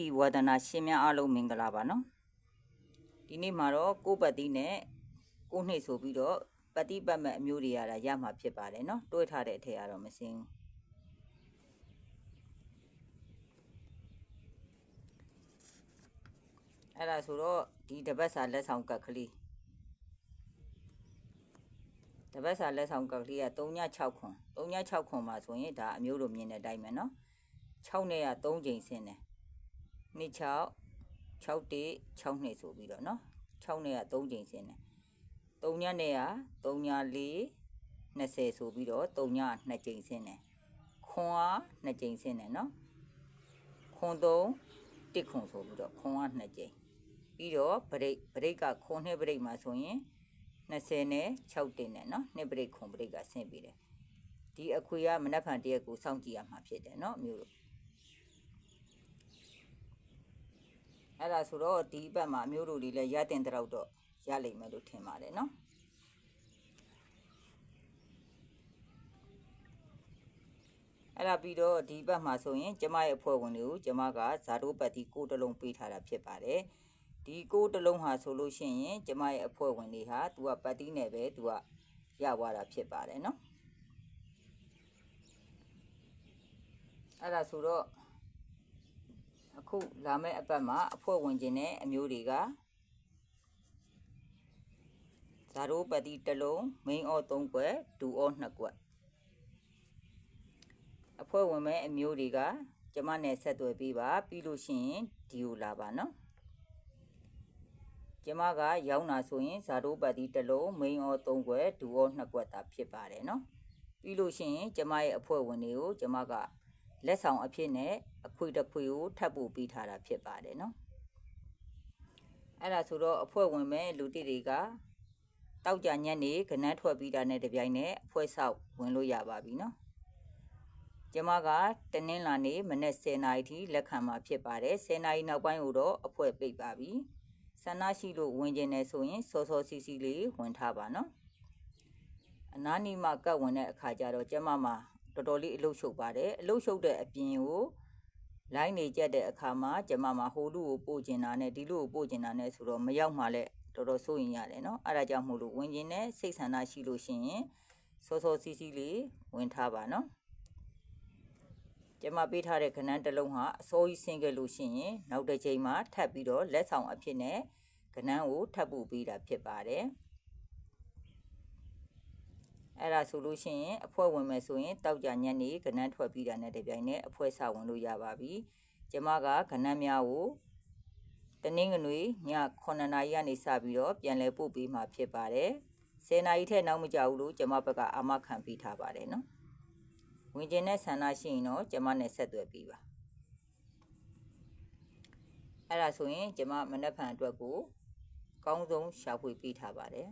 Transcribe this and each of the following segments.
ရီဝါဒနာရှင်များအားလုံးမင်္ဂလာပါနော်ဒီနေ့မှာတော့ကိုယ့်ပတ်တိနဲ့ကိုယ်နှိပ်ဆိုပြီးတော့ပတ်တိပတ်မဲ့အမျိုးတွေရတာရမှာဖြစ်ပါတယ်နော်တွေးထားတဲ့အထက်ကတော့မစင်းဘူးအဲ့ဒါဆိုတော့ဒီတပတ်စာလက်ဆောင်ကတ်ကလေးတပတ်စာလက်ဆောင်ကတ်ကလေးက3ည6ခွန်3ည6ခွန်မှာဆိုရင်ဒါအမျိုးလိုမြင်တဲ့အတိုင်းပဲနော်6နဲ့က3ချိန်ဆင်းတယ် နှစ်6 6တေ6နှစ်ဆိုပြီးတော့เนาะ6နဲ့က3ချိန်ဆင်းတယ်3ညနဲ့က3ည4 20ဆိုပြီးတော့3ည2ချိန်ဆင်းတယ်ခွန်က2ချိန်ဆင်းတယ်เนาะခွန်3တစ်ခွန်ဆိုပြီးတော့ခွန်က2ချိန်ပြီးတော့ဗရိတ်ဗရိတ်ကခွန်နှစ်ဗရိတ်မှာဆိုရင်20နဲ့6တင်တယ်เนาะနှစ်ဗရိတ်ခွန်ဗရိတ်ကဆင်းပြီးတယ်ဒီအခွေကမနက်ဖြန်တရက်ကိုစောင့်ကြည့်ရမှာဖြစ်တယ်เนาะမျိုးတို့ အဲ့ဒါဆိုတော့ဒီဘက်မှာအမျိုးတို့တွေလည်းရတင်တဲ့တော့တော့ရလိမ့်မယ်လို့ထင်ပါတယ်နော်အဲ့ဒါပြီးတော့ဒီဘက်မှာဆိုရင်ကျမရဲ့အဖွဲ့ဝင်တွေကိုကျမကဇာတိုပတ်တီကိုတလုံးပေးထားတာဖြစ်ပါတယ်ဒီကိုတလုံးဟာဆိုလို့ရှိရင်ကျမရဲ့အဖွဲ့ဝင်တွေဟာသူကပတ်တီနဲ့ပဲသူကရသွားတာဖြစ်ပါတယ်နော်အဲ့ဒါဆိုတော့ အခုလာမယ့်အပတ်မှာအဖွဲ့ဝင်ခြင်းနဲ့အမျိုးတွေကဇာရိုးပတ်တိတစ်လုံး main or 3ကွက်ဒူ or 2ကွက်အဖွဲ့ဝင်မဲ့အမျိုးတွေကကျမနဲ့ဆက်သွယ်ပေးပါပြီးလို့ရှိရင်ဒီကိုလာပါနော်ကျမကရောက်လာဆိုရင်ဇာရိုးပတ်တိတစ်လုံး main or 3ကွက်ဒူ or 2ကွက်တာဖြစ်ပါတယ်နော်ပြီးလို့ရှိရင်ကျမရဲ့အဖွဲ့ဝင်တွေကိုကျမက လက်ဆောင်အဖြစ်နဲ့အခွေတစ်ခွေကိုထပ်ပို့ပေးထားတာဖြစ်ပါတယ်နော်အဲ့ဒါဆိုတော့အဖွဲ့ဝင်မဲ့လူတိတွေကတောက်ကြညက်နေကနန်းထွက်ပြီးတာနဲ့တပြိုင်နက်အဖွဲ့ဆောက်ဝင်လို့ရပါပြီနော်ကျမကတနင်္လာနေ့မနေ့10နာရီထိလက်ခံမှာဖြစ်ပါတယ်10နာရီနောက်ပိုင်းကိုတော့အဖွဲ့ပိတ်ပါပြီဆန္ဒရှိလို့ဝင်ကျင်နေဆိုရင်စောစောစီစီလေးဝင်ထားပါနော်အနာနီမကတ်ဝင်တဲ့အခါကျတော့ကျမမှာ တော်တော်လေးအလုရှုပ်ပါတယ်အလုရှုပ်တဲ့အပြင်ကိုလိုင်းနေကြတဲ့အခါမှာကျမမှာဟိုလူကိုပို့ကျင်တာနဲ့ဒီလူကိုပို့ကျင်တာနဲ့ဆိုတော့မရောက်မှလည်းတော်တော်စိုးရင်ရတယ်နော်အဲ့ဒါကြောင့်မို့လို့ဝင်ကျင်တဲ့စိတ်ဆန္ဒရှိလို့ရှိရင်စောစောစီးစီးလေးဝင်ထားပါနော်ကျမပေးထားတဲ့ခဏန်းတစ်လုံးဟာအစိုးရဆင်းခဲ့လို့ရှိရင်နောက်တစ်ချိန်မှာထပ်ပြီးတော့လက်ဆောင်အဖြစ်နဲ့ခဏန်းကိုထပ်ပို့ပေးတာဖြစ်ပါတယ် အဲ့ဒါဆိုလို့ရှိရင်အဖွဲ့ဝင်မယ်ဆိုရင်တောက်ကြညက်နေကဏန်းထွက်ပြီးတာနဲ့တပြိုင်နက်အဖွဲ့စဝင်လို့ရပါပြီကျမကကဏန်းများကိုတနင်္ဂနွေည9နာရီကနေစပြီးတော့ပြန်လည်ပို့ပေးမှာဖြစ်ပါတယ်10နာရီထက်နောက်မကြဘူးလို့ကျမဘက်ကအာမခံပေးထားပါတယ်နော်ဝင်ကျင်တဲ့ဆန္ဒရှိရင်တော့ကျမနဲ့ဆက်သွယ်ပြီးပါအဲ့ဒါဆိုရင်ကျမမနက်ဖြန်အတွက်ကိုကောင်းဆုံးရှာဖွေပေးထားပါတယ်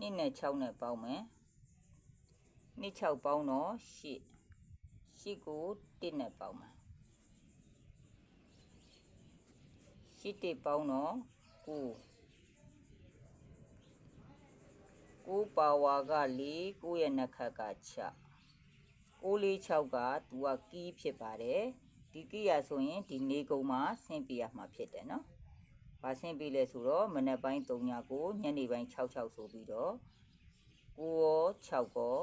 နှစ်နဲ့6နဲ့ပေါင်းမယ်နှစ်6ပေါင်းတော့8 8ကို1နဲ့ပေါင်းမယ်8တစ်ပေါင်းတော့9 9ပါဝါက4 9ရဲ့နှစ်ခတ်က6 6လေး6ကသူကကီးဖြစ်ပါတယ်ဒီကီးရဆိုရင်ဒီနေကုံမှာဆင်းပြရမှာဖြစ်တယ်နော်။ ဘာဆင်းပြီးလဲဆိုတော့မနေ့ပိုင်း3ညကိုညနေပိုင်း6 6ဆိုပြီးတော့9ရော6ရော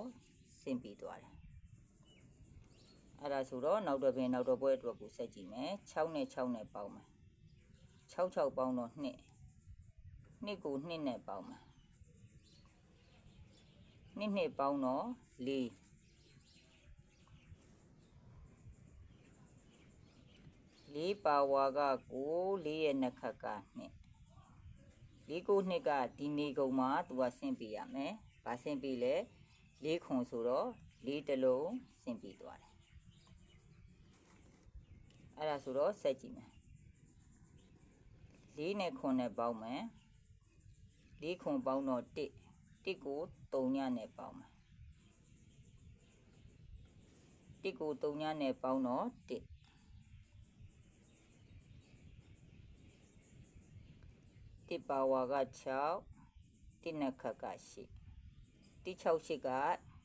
ဆင်းပြီးသွားတယ်။အဲ့ဒါဆိုတော့နောက်တော့ပင်နောက်တော့ပွဲအတွက်ကိုဆက်ကြည့်မယ်။6နဲ့6နဲ့ပေါင်းမယ်။6 6ပေါင်းတော့2 2ကို2နဲ့ပေါင်းမယ်။2 2ပေါင်းတော့4 လေးပါဝါက9လေးရဲ့နှစ်ခတ်က2လေးကိုနှစ်ကဒီနေကုန်မှာသူကဆင့်ပေးရမယ်။ဘာဆင့်ပေးလဲလေးခွန်ဆိုတော့လေးတစ်လုံးဆင့်ပေးသွားတယ်။အဲ့ဒါဆိုတော့ဆက်ကြည့်မယ်။လေးနဲ့ခွန်နဲ့ပေါင်းမယ်။လေးခွန်ပေါင်းတော့1 1ကို3ညနဲ့ပေါင်းမယ်။1ကို3ညနဲ့ပေါင်းတော့1 တစ်ပါဝါက6တစ်နက်ခတ်က8တစ်6ရှိက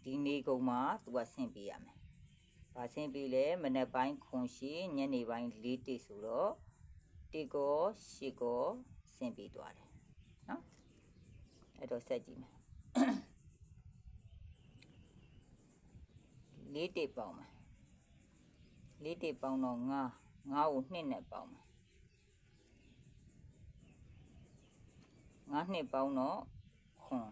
ဒီနေကုန်မှာသူကဆင့်ပေးရမယ်။ဘာဆင့်ပေးလဲမနေ့ပိုင်းခွန်ရှိညနေပိုင်း၄တစ်ဆိုတော့တစ်ကို8ကိုဆင့်ပေးသွားတယ်။နော်။အဲ့တော့ဆက်ကြည့်မယ်။လေးတစ်ပေါင်းမယ်။လေးတစ်ပေါင်းတော့9 9ကို2နဲ့ပေါင်းမယ် ငါးနှစ်ပေါင်းတော့ခွန်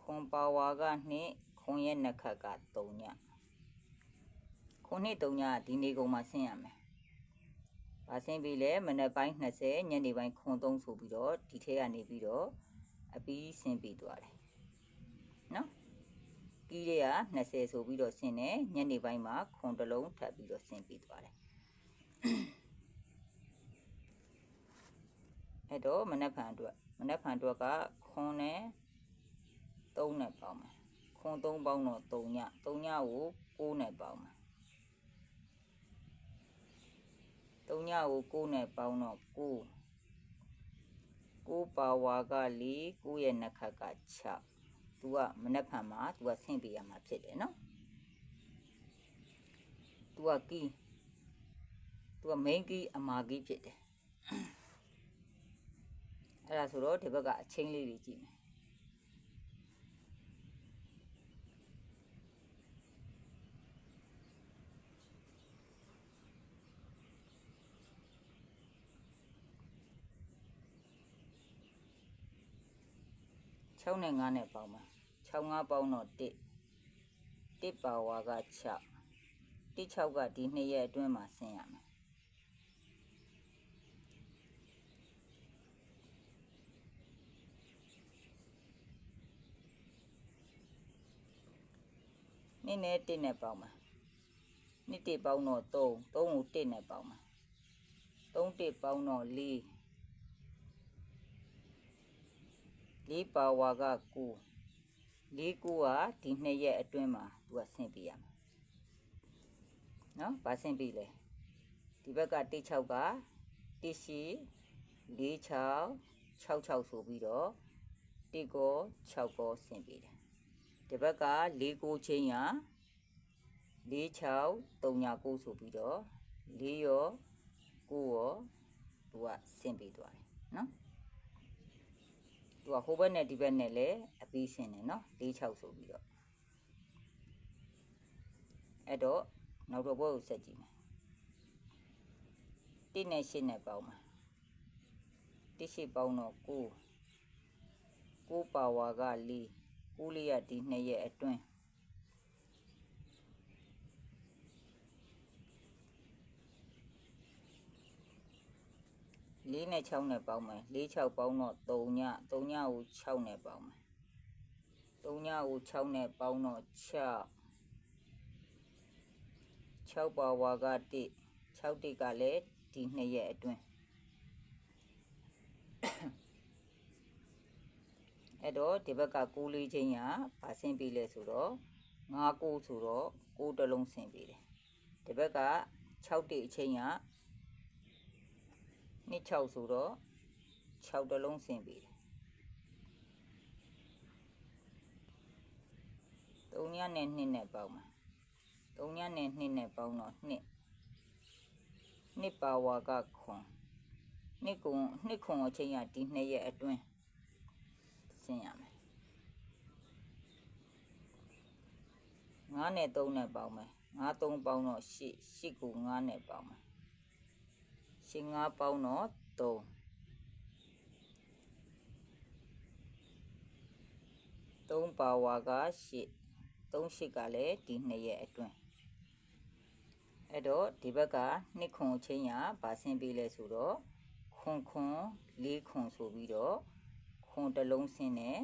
ခွန်ပါဝါကနှစ်ခွန်ရဲ့နှစ်ခတ်က3ညခွန်နှစ်3ညဒီနေကုန်မှာဆင်းရမယ်။ဘာဆင်းပြီလဲမနက်ပိုင်း20ညနေပိုင်းခွန်3ဆိုပြီးတော့ဒီထဲကနေပြီးတော့အပီးဆင်းပြီးသွားတယ်။နော်။ပြီးတဲ့က20ဆိုပြီးတော့ဆင်းတယ်ညနေပိုင်းမှာခွန်တစ်လုံးထပ်ပြီးတော့ဆင်းပြီးသွားတယ် အဲ့တော့မနက်ဖြန်အတွက်မနက်ဖြန်အတွက်ကခွန်နဲ့3နဲ့ပေါင်းမယ်ခွန်3ပေါင်းတော့3ည3ညကို6နဲ့ပေါင်းမယ်3ညကို6နဲ့ပေါင်းတော့9 9ပါဝါက4 9ရဲ့နှစ်ခတ်က6သူကမနက်ဖြန်မှာသူကဆင့်ပေးရမှာဖြစ်တယ်နော်သူကကီး သူက main key အမာ key ဖြစ်တယ်အဲ့ဒါဆိုတော့ဒီဘက်ကအချင်းလေးတွေကြည့်မယ်6နဲ့9နဲ့ပေါင်းပါ6 5ပေါင်းတော့1 1ပါဝါက6 1 6ကဒီနှစ်ရက်အတွင်းမှာဆင်းရမယ် နှစ်နဲ့1နဲ့ပေါင်းပါနှစ်တစ်ပေါင်းတော့3 3ကို1နဲ့ပေါင်းပါ3တစ်ပေါင်းတော့4 4ပါဝါက9 4 9ကဒီနှစ်ရက်အတွင်းမှာသူကဆင်းပြရမယ်နော်ဗာဆင်းပြလဲဒီဘက်က16က1ရှိ46 66ဆိုပြီးတော့1ကို6ကိုဆင်းပြတယ် ဒီဘက်က၄ကိုချင်းရ၄6 3ညာ9ဆိုပြီးတော့၄ရော9ရောသူကဆင်းပေးသွားတယ်နော်သူကဟိုဘက်နဲ့ဒီဘက်နဲ့လည်းအပီးဆင်းတယ်နော်၄6ဆိုပြီးတော့အဲ့တော့နောက်တော့ဘွဲကိုဆက်ကြည့်မယ်1နဲ့8နဲ့ပေါင်းမှာ1 8ပေါင်းတော့9 9ပါဝါက4 ဦးလေးရဒီနှစ်ရက်အတွင်းလေးနဲ့6နဲ့ပေါင်းမယ်၄6ပေါင်းတော့3ည3ညကို6နဲ့ပေါင်းမယ်3ညကို6နဲ့ပေါင်းတော့6 6ပါဝါက1 6တိကလည်းဒီနှစ်ရက်အတွင်း အဲ့တော့ဒီဘက်က6လေးချင်းရဗာဆင်းပြီးလဲဆိုတော့9 9ဆိုတော့6တလုံးဆင်းပြီးတယ်ဒီဘက်က6တိအချင်းရ2 6ဆိုတော့6တလုံးဆင်းပြီးတယ်3ညနဲ့2နဲ့ပေါင်းမှာ3ညနဲ့2နဲ့ပေါင်းတော့2နှစ်ပါဝါကခွန်နှစ်ကုံနှစ်ခွန်အချင်းရဒီနှစ်ရဲ့အတွင်း ရှင်းရမယ်9နဲ့3နဲ့ပေါင်းမယ်9 3ပေါင်းတော့8 8ကို9နဲ့ပေါင်းမယ်8 9ပေါင်းတော့3 3ပါဝါက8 3 8ကလည်းဒီ2ရဲ့အတွင်းအဲ့တော့ဒီဘက်ကနှစ်ခွန်ချင်းရဗာဆင်းပေးလဲဆိုတော့ခွန်ခွန်လေးခွန်ဆိုပြီးတော့ ခွန်တစ်လုံးဆင်းတယ်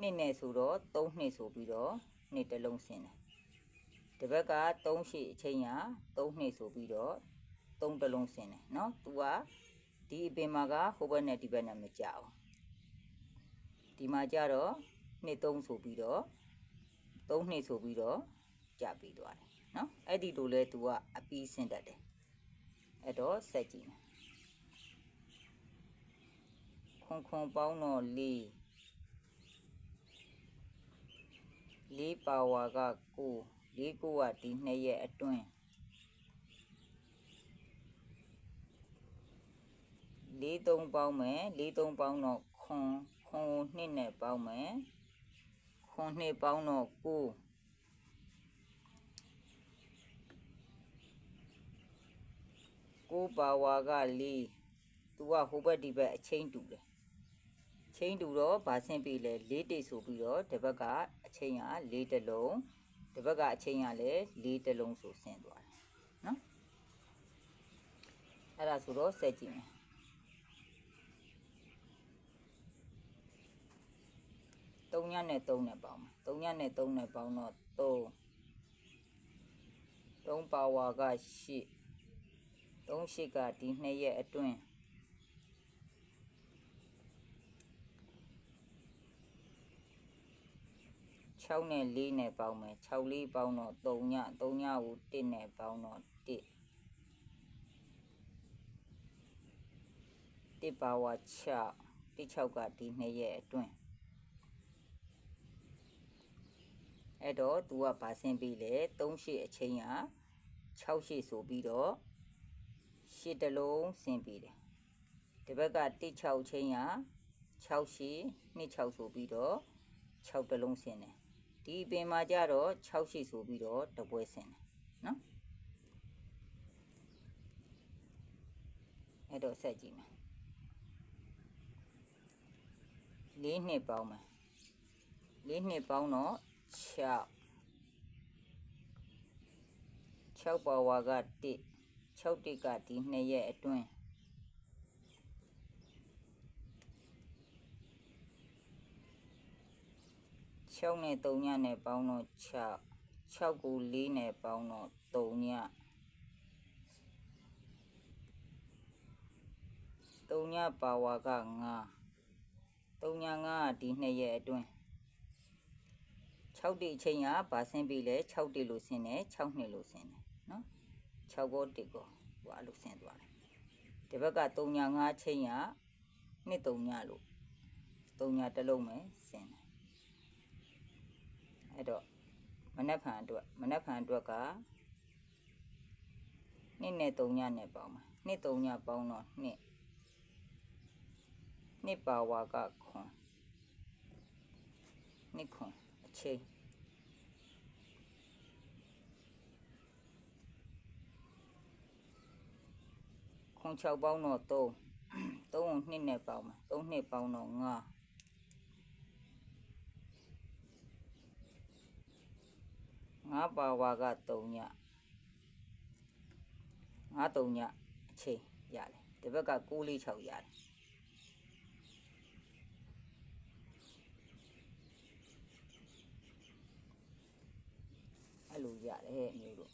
နှစ်နဲ့ဆိုတော့သုံးနှစ်ဆိုပြီးတော့နှစ်တစ်လုံးဆင်းတယ်ဒီဘက်က3ရှိအချင်းရ3နှစ်ဆိုပြီးတော့3တစ်လုံးဆင်းတယ်เนาะသူကဒီအပင်မှာကဟိုဘက်နဲ့ဒီဘက်နဲ့မကြဘူးဒီမှာကြတော့နှစ်3ဆိုပြီးတော့3နှစ်ဆိုပြီးတော့ကြပြီးသွားတယ် နော်အဲ့ဒီလိုလဲ तू ကအပီးဆင်းတတ်တယ်အဲ့တော့ဆက်ကြည့်မယ် ခွန်ခွန်ပေါင်းတော့၄လေးပါဝါကကိုလေးကိုကဒီနှစ်ရဲ့အတွင်းလေးသုံးပေါင်းမယ်လေးသုံးပေါင်းတော့ခွန်ခွန်ကိုနှစ်နဲ့ပေါင်းမယ်ခွန်နှစ်ပေါင်းတော့ကိုကိုပါဝါကလေးသူကဟိုဘက်ဒီဘက်အချင်းတူတယ် ချင်းတူတော့ဗာဆင်းပြီလေလေးတိတ်ဆိုပြီးတော့ဒီဘက်ကအချင်းကလေးတစ်လုံးဒီဘက်ကအချင်းကလည်းလေးတစ်လုံးဆိုဆင်းသွားတယ်နော်အဲ့ဒါဆိုတော့ဆက်ကြည့်မယ်3ညနဲ့3နဲ့ပေါင်းမယ်3ညနဲ့3နဲ့ပေါင်းတော့3 3ပါဝါက8 3ရှိကဒီနှစ်ရက်အတွင်း 6နဲ့4နဲ့ပေါင်းမယ်6 4ပေါင်းတော့3ည3ညကို1နဲ့ပေါင်းတော့1 1ပါဝါ6 1 6ကဒီနှစ်ရက်အတွင်းအဲ့တော့ तू ကဗာဆင်းပြီးလေ3ရှိအချိန်က6ရှိဆိုပြီးတော့ရှစ်တလုံးဆင်းပြီးတယ်ဒီဘက်က16ချင်းရ6ရှိ26ဆိုပြီးတော့6တလုံးဆင်းတယ် ဒီပင်မှာကြတော့6ရှိဆိုပြီးတော့တပွဲဆင်းတယ်နော်အဲ့တော့ဆက်ကြည့်မယ်လေးနှစ်ပေါင်းမယ်လေးနှစ်ပေါင်းတော့6 6ပါဝါက1 6တိကဒီ2ရက်အတွင်း 6နဲ့3ညနဲ့ပေါင်းတော့6 6ကို4နဲ့ပေါင်းတော့3ည3ညပါဝါက9 3ည9ကဒီ2ရက်အတွင်း6တိအချိန်ကဗာဆင်းပြီလဲ6တိလို့ဆင်းတယ်6နှစ်လို့ဆင်းတယ်နော်6ဘော1ကိုဟိုအဲ့လိုဆင်းသွားတယ်ဒီဘက်က3ည5ချိန်ကနှစ်3ညလို့3ညတစ်လုံးပဲဆင်းတယ် အဲ့တော့မနက်ဖြန်အတွက်မနက်ဖြန်အတွက်ကနှစ်နဲ့3ညနဲ့ပေါင်းမှာနှစ်3ညပေါင်းတော့နှစ်နှစ်ပါဝါကခွန်နှစ်ခွန်အချိန်ခွန်6ပေါင်းတော့3 3ကို2နဲ့ပေါင်းမှာ3နှစ်ပေါင်းတော့5 5ပါဝါက3ည5 3ညအချိန်ရတယ်ဒီဘက်က6လေး6ရတယ်အဲ့လိုရတယ်အမျိုးတို့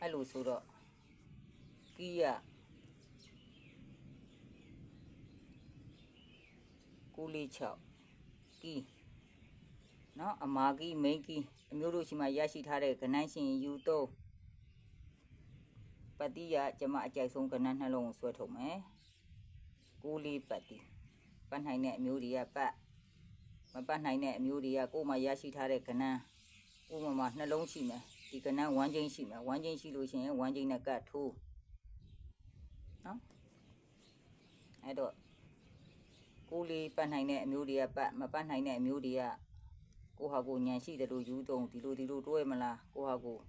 အဲ့ လိုဆိုတော့ကီးရကူလေး6ကီးနော်အမာကီးမိန်ကီးအမျိုးတို့ရှိမှရရှိထားတဲ့ကနန်းရှင်ယူတော့ပတိယကျမအကြိုက်ဆုံးကနန်းနှလုံးကိုဆွဲထုတ်မယ်ကူလေးပတိပတ်နိုင်တဲ့အမျိုးတွေကပတ်မပတ်နိုင်တဲ့အမျိုးတွေကကိုယ်မှရရှိထားတဲ့ကနန်းဥပမာနှလုံးရှိမယ် ဒီကနန်းဝမ်းချင်းရှိမယ်ဝမ်းချင်းရှိလို့ရှိရင်ဝမ်းချင်းနဲ့ကတ်ထိုးနော်အဲ့တော့ကိုလေးပတ်နိုင်တဲ့အမျိုးတွေကပတ်မပတ်နိုင်တဲ့အမျိုးတွေကကိုဟာကိုညံရှိတယ်လို့ယူသုံးဒီလိုဒီလိုတွဲမလားကိုဟာကို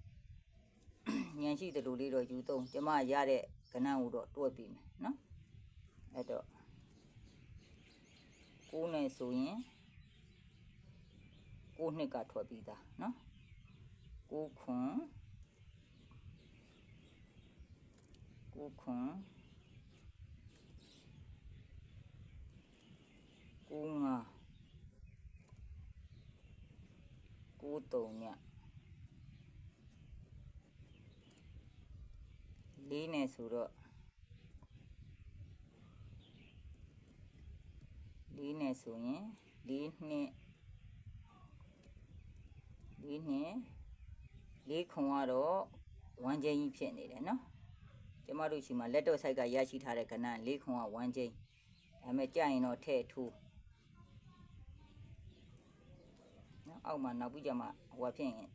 ညံရှိသလိုလေးတော့ယူသုံးကျမရတဲ့ကဏ္ဍကိုတော့တွဲပြီးမယ်နော်အဲ့တော့ကိုးနဲ့ဆိုရင်ကိုးနှစ်ကထွက်ပြီးသားနော် ကိုးခွန်ကိုးခွန်ကိုးငါကိုးတုံညလေးနဲ့ဆိုတော့လေးနဲ့ဆိုရင်လေးနှစ် လေးနှစ်လေးခွန်ကတော့ဝမ်းချင်းကြီးဖြစ်နေတယ်နော်ကျမတို့ရှိမှာလက်တော့ဆိုင်ကရရှိထားတဲ့ကဏ္ဍလေးခွန်ကဝမ်းချင်းဒါပေမဲ့ကြာရင်တော့ထဲ့ထိုးနော်အောက်မှာနောက်ပြီးကြမှာဟိုဖြစ်ရင်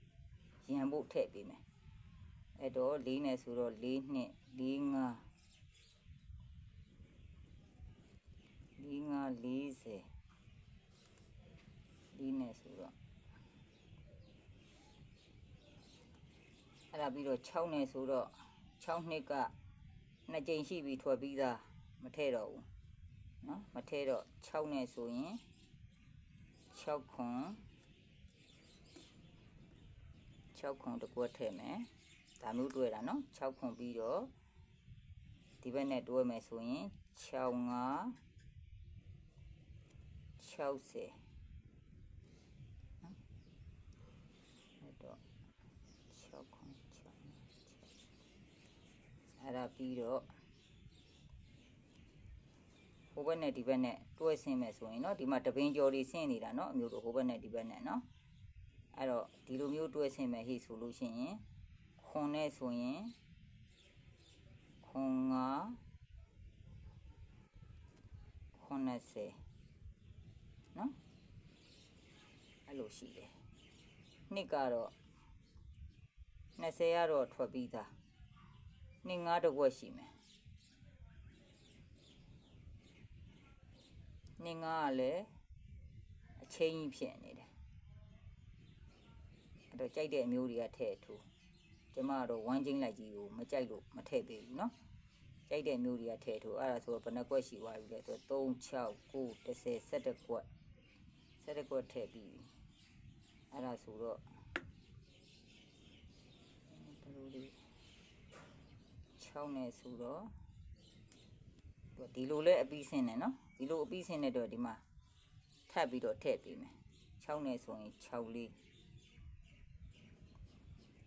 ရံဖို့ထည့်ပေးမယ်အဲ့တော့လေးနဲ့ဆိုတော့လေးနှစ်လေးငါလေးငါ40လေးနဲ့ဆိုတော့ အဲ့ဒါပြီးတော့6နဲ့ဆိုတော့6နှစ်ကနှစ်ကြိမ်ရှိပြီထွက်ပြီးသားမထည့်တော့ဘူးနော်မထည့်တော့6နဲ့ဆိုရင်6ခွန်6ခွန်တစ်ကွက်ထည့်မယ်ဒါမျိုးတွဲတာနော်6ခွန်ပြီးတော့ဒီဘက်နဲ့တွဲမယ်ဆိုရင်6 5 60အဲ့တော့6ခွန်6 အဲ့ဒါပြီးတော့ဟိုဘက်နဲ့ဒီဘက်နဲ့တွဲဆင်းမယ်ဆိုရင်เนาะဒီမှာတပင်းကြော်တွေဆင်းနေတာเนาะအမျိုးတို့ဟိုဘက်နဲ့ဒီဘက်နဲ့เนาะအဲ့တော့ဒီလိုမျိုးတွဲဆင်းမယ်ဟိဆိုလို့ရှိရင်ခွန်နဲ့ဆိုရင်ခွန်ငါ90နော်အဲ့လိုရှိတယ်နှစ်ကတော့20ကတော့ထွက်ပြီးသား နှစ်ငါးတစ်ခွက်ရှိမယ်နှစ်ငါးကလည်းအချင်းကြီးဖြစ်နေတယ်အဲ့တော့ကြိုက်တဲ့အမျိုးတွေကထည့်ထိုးကျမကတော့ဝမ်းချင်းလိုက်ကြီးကိုမကြိုက်လို့မထည့်ပေးဘူးเนาะကြိုက်တဲ့မျိုးတွေကထည့်ထိုးအဲ့ဒါဆိုတော့ဘယ်နှကွက်ရှိသွားပြီလဲဆိုတော့3 6 9 10 11ကွက်11ကွက်ထည့်ပြီးပြီအဲ့ဒါဆိုတော့ 6နဲ့ဆိုတော့သူကဒီလိုလဲအပီးစင်းနေနော်ဒီလိုအပီးစင်းနေတော့ဒီမှာထပ်ပြီးတော့ထည့်ပေးမယ်6နဲ့ဆိုရင်6လေး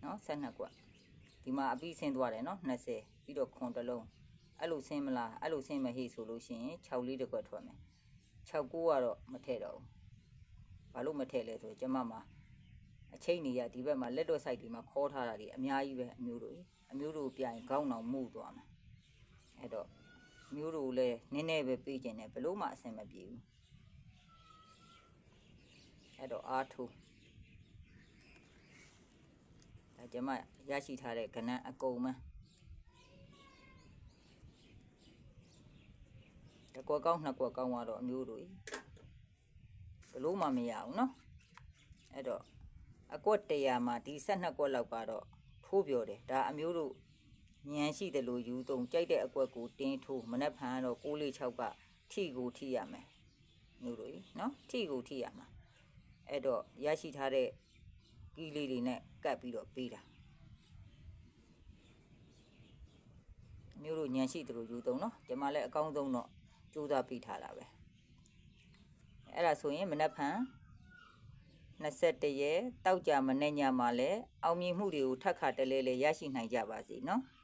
နော်12ကွက်ဒီမှာအပီးစင်းသွားတယ်နော်20ပြီးတော့ခွန်တစ်လုံးအဲ့လိုဆင်းမလားအဲ့လိုဆင်းမဟိဆိုလို့ရှိရင်6လေးတစ်ခွက်ထွက်မယ်6ကိုကတော့မထည့်တော့ဘူးဘာလို့မထည့်လဲဆိုတော့ကျမမှာအချိန်နေရဒီဘက်မှာလက်တော့ site ဒီမှာခေါ်ထားတာဒီအများကြီးပဲအမျိုးတို့ အမျိုးတို့ပြရင်ခေါင်းအောင်မှုသွားမှာအဲ့တော့မျိုးတို့လည်းနည်းနည်းပဲပေးခြင်းနဲ့ဘလို့မှအဆင်မပြေဘူးအဲ့တော့အားထုတ်ဒါကျမရရှိထားတဲ့ကဏ္ဍအကုန်မှတကွက်ကောင်းနှစ်ကွက်ကောင်းသွားတော့အမျိုးတို့ဘလို့မှမရဘူးเนาะအဲ့တော့အကွက်100မှာဒီ12ကွက်လောက်ကတော့ ထိုးပြောတယ်ဒါအမျိုးတို့ညံရှိတယ်လို့ယူသုံးကြိုက်တဲ့အကွက်ကိုတင်းထိုးမနှက်ဖန်တော့ကိုလေး6ကထိကိုထိရမယ်မျိုးတို့နော်ထိကိုထိရမှာအဲ့တော့ရရှိထားတဲ့ကီလေးတွေနဲ့ကတ်ပြီးတော့ပေးတာမျိုးတို့ညံရှိတယ်လို့ယူသုံးနော်ကျွန်မလည်းအကောင်းဆုံးတော့စူးစမ်းပြီးထားတာပဲအဲ့ဒါဆိုရင်မနှက်ဖန် 21ရက်တောက်ကြမနေ့ညမှာလည်းအောင်မြင်မှုတွေကိုထပ်ခါတလဲလဲရရှိနိုင်ကြပါစေနော်။